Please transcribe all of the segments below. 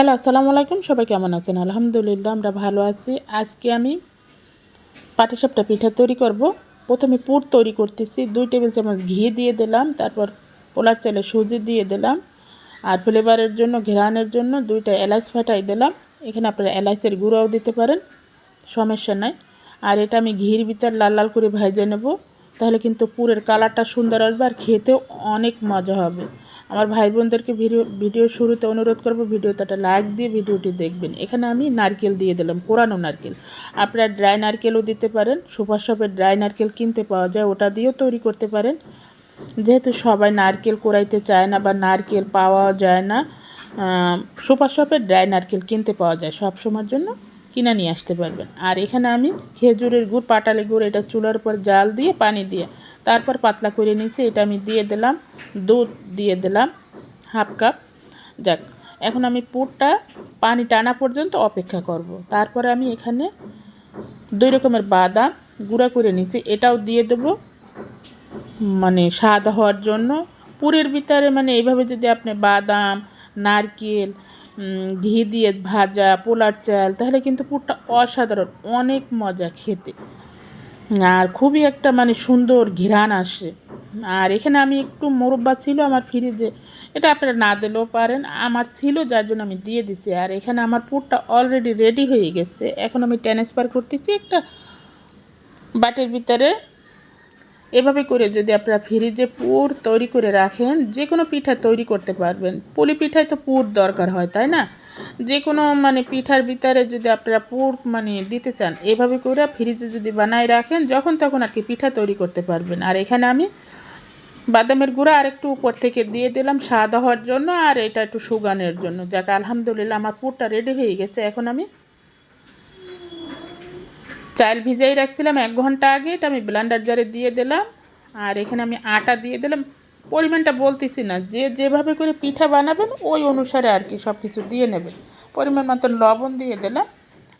Hello, আসসালামু আলাইকুম। সবাই কেমন আছেন? আলহামদুলিল্লাহ, আমরা ভালো আছি। আজকে আমি পাটিসাপটা পিঠা তৈরি করব। প্রথমে পুর তৈরি করতেছি। দুই টেবিল চামচ ঘি দিয়ে দিলাম, তারপর পোলার চালে সুজি দিয়ে দিলাম, আর ফ্লেভারের জন্য ঘেরানোর জন্য দুইটা এলাচ ফাটাই দিলাম। এখানে আপনারা এলাচের গুঁড়াও দিতে পারেন, সমস্যা নাই। আর এটা আমি ঘির ভিতর লাল লাল করে ভাজে নেব, তাহলে কিন্তু পুরের কালারটা সুন্দর আসবে আর খেতেও অনেক মজা হবে। আমার ভাই বোনদেরকে ভিডিও ভিডিও শুরুতে অনুরোধ করব ভিডিওতে একটা লাইক দিয়ে ভিডিওটি দেখবেন। এখানে আমি নারকেল দিয়ে দিলাম, কোরানো নারকেল। আপনারা ড্রাই নারকেলও দিতে পারেন, সুপার শপের ড্রাই নারকেল কিনতে পাওয়া যায়, ওটা দিয়েও তৈরি করতে পারেন। যেহেতু সবাই নারকেল কোরাইতে চায় না বা নারকেল পাওয়া যায় না সুপার শপের ড্রাই নারকেল কিনতে পাওয়া যায় সব সময়ের জন্য। কিনে নিয়ে আসতে পারবেন। আর এখানে আমি খেজুরের গুড়, পাটালি গুড়, এটা চুলার উপর জাল দিয়ে পানি দিয়ে তারপর পাতলা করে নিয়েছি। এটা আমি দিয়ে দিলাম, দুধ দিয়ে দিলাম, হাফ কাপ। যাক, এখন আমি পুরটা পানি টানা পর্যন্ত অপেক্ষা করব। তারপরে আমি এখানে দুই রকমের বাদাম গুঁড়া করে নিয়েছি। এটাও দিয়ে দেব মানে স্বাদ হওয়ার জন্য। পুরের ভিতরে মানে এইভাবে যদি আপনি বাদাম, নারকেল ঘি দিয়ে ভাজা, পোলার চাল, তাহলে কিন্তু পুরটা অসাধারণ, অনেক মজা খেতে। আর খুবই একটা মানে সুন্দর ঘিরান আসে। আর এখানে আমি একটু মোরব্বা ছিল আমার ফ্রিজে, এটা আপনারা না দিলেও পারেন, আমার ছিল যার জন্য আমি দিয়ে দিছি। আর এখানে আমার পুরটা অলরেডি রেডি হয়ে গেছে। এখন আমি ট্রান্সফার করতেছি একটা বাটির ভিতরে। এভাবে করে যদি আপনারা ফ্রিজে পুর তৈরি করে রাখেন যে কোনো পিঠা তৈরি করতে পারবেন। পুলি পিঠায় তো পুর দরকার হয়, তাই না? যে কোনো মানে পিঠার ভিতরে যদি আপনারা পুর মানে দিতে চান, এভাবে করে ফ্রিজে যদি বানায় রাখেন, যখন তখন আর কি পিঠা তৈরি করতে পারবেন। আর এখানে আমি বাদামের গুঁড়া আর একটু উপর থেকে দিয়ে দিলাম, স্বাদ হওয়ার জন্য, আর এটা একটু সুগানের জন্য। যাক, আলহামদুলিল্লাহ, আমার পুরটা রেডি হয়ে গেছে। এখন আমি চাল ভিজাই রাখছিলাম এক ঘণ্টা আগে, এটা আমি ব্লান্ডার জারে দিয়ে দিলাম, আর এখানে আমি আটা দিয়ে দিলাম। পরিমাণটা বলতেছি না, যে যেভাবে করে পিঠা বানাবেন, ওই অনুসারে আর কি সব কিছু দিয়ে নেবেন। পরিমাণ মতন লবণ দিয়ে দিলাম,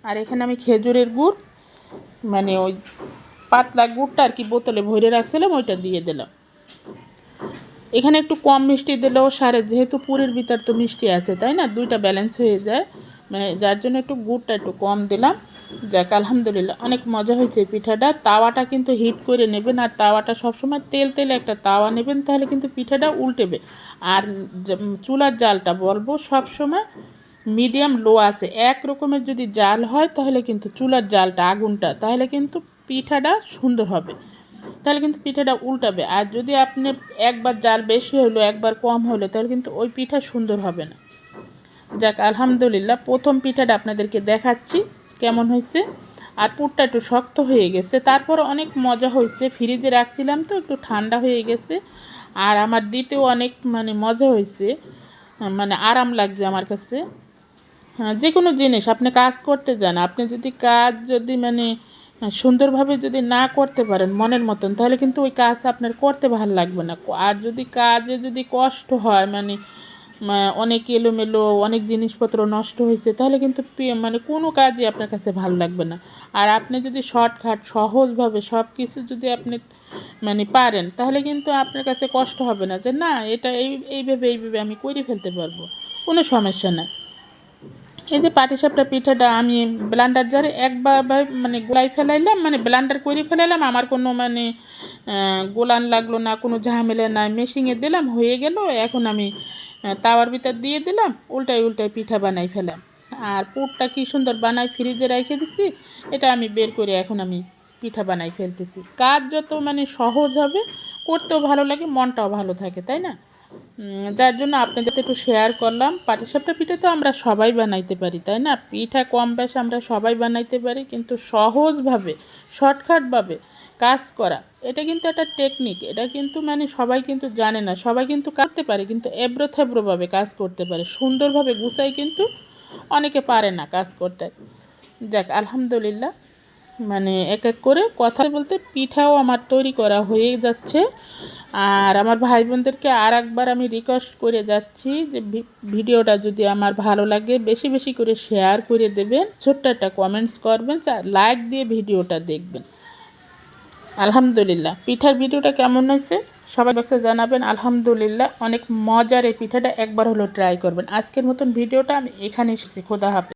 আর এখানে আমি খেজুরের গুড় মানে ওই পাতলা গুড়টা আর কি বোতলে ভরে রাখছিলাম, ওইটা দিয়ে দিলাম। এখানে একটু কম মিষ্টি দিলেও সারে, যেহেতু পুরের ভিতর তো মিষ্টি আছে, তাই না? দুইটা ব্যালেন্স হয়ে যায় মানে যার জন্য একটু গুড়টা একটু কম দিলাম। যাক, আলহামদুলিল্লাহ, অনেক মজা হয়েছে পিঠাটা। তাওয়াটা কিন্তু হিট করে নেবেন, আর তাওয়াটা সবসময় তেল তেলে একটা তাওয়া নেবেন, তাহলে কিন্তু পিঠাটা উল্টেবে। আর চুলার জালটা বলব, সবসময় মিডিয়াম লো আছে। এক রকমের যদি জাল হয়, তাহলে কিন্তু চুলার জালটা, আগুনটা, তাহলে কিন্তু পিঠাটা সুন্দর হবে। তাহলে কিন্তু পিঠাটা উল্টাবে। আর যদি আপনি একবার জাল বেশি হলো, একবার কম হলো, তাহলে কিন্তু ওই পিঠা সুন্দর হবে না। যাক, আলহামদুলিল্লাহ, প্রথম পিঠাটা আপনাদেরকে দেখাচ্ছি। কেমন হয়েছে? আর পুরটা একটু শক্ত হয়ে গেছে। তারপর অনেক মজা হয়েছে। ফ্রিজে রাখছিলাম তো, একটু ঠান্ডা হয়ে গেছে। আর আমার দিতেও অনেক মানে মজা হয়েছে। মানে আরাম লাগছে আমার কাছে। হ্যাঁ যে কোনো জিনিস, আপনি কাজ করতে যান। আপনি যদি কাজ যদি মানে সুন্দরভাবে যদি না করতে পারেন মনের মতন, তাহলে কিন্তু ওই কাজ আপনার করতে ভালো লাগবে না। আর যদি কাজে যদি কষ্ট হয় মানে অনেক এলোমেলো, অনেক জিনিসপত্র নষ্ট হয়েছে, তাহলে কিন্তু মানে কোনো কাজই আপনার কাছে ভালো লাগবে না। আর আপনি যদি শর্টকাট, সহজভাবে সব কিছু যদি আপনি মানে পারেন, তাহলে কিন্তু আপনার কাছে কষ্ট হবে না যে, না, এটা এই এইভাবে এইভাবে আমি করে ফেলতে পারব। কোনো সমস্যা নাই। এই যে পাটিসাপটা পিঠাটা আমি ব্লান্ডার জারে একবার মানে গোলাই ফেলাইলাম মানে ব্লান্ডার করে ফেলাইলাম, আমার কোনো মানে গোলান লাগল না, কোনো ঝামেলা নাই। মেশিনে দিলাম, হয়ে গেল, এখন আমি তাওয়ার ভিতর দিয়ে দিলাম উল্টাই উল্টাই পিঠা বানাই ফেলাম। আর পুরটা কী সুন্দর বানাই ফ্রিজে রেখে দিছি, এটা আমি বের করে এখন আমি পিঠা বানাই ফেলতেছি। কাজ যত মানে সহজ হবে, করতেও ভালো লাগে, মনটাও ভালো থাকে, তাই না? যার জন্য আপনাদের একটু শেয়ার করলাম। পাটিসাপটা পিঠা তো আমরা সবাই বানাইতে পারি, তাই না? পিঠা কম বেশ আমরা সবাই বানাইতে পারি, কিন্তু সহজভাবে শর্টকাটভাবে কাজ করা, এটা কিন্তু একটা টেকনিক এটা কিন্তু মানে সবাই কিন্তু জানে না, সবাই কিন্তু কাটতে পারে, কিন্তু এব্রো থেব্রোভাবে কাজ করতে পারে। সুন্দরভাবে গুছাই কিন্তু অনেকে পারে না কাজ করতে। যাক, আলহামদুলিল্লাহ। মানে এক এক করে কথা বলতে পিঠাও আমার তৈরি করা হয়ে যাচ্ছে। আর আমার ভাই বোনদেরকে আর একবার আমি রিকোয়েস্ট করে যাচ্ছি যে ভিডিওটা যদি আমার ভালো লাগে, বেশি বেশি করে শেয়ার করে দেবেন, ছোট্ট একটা কমেন্টস করবেন লাইক দিয়ে ভিডিওটা দেখবেন। আলহামদুলিল্লাহ। পিঠার ভিডিওটা কেমন হয়েছে? সবাই বক্সে জানাবেন। আলহামদুলিল্লাহ। অনেক মজার এই পিঠাটা একবার হলো ট্রাই করবেন। আজকের মতন ভিডিওটা আমি এখানে এসেছি খোদা হাফেজ।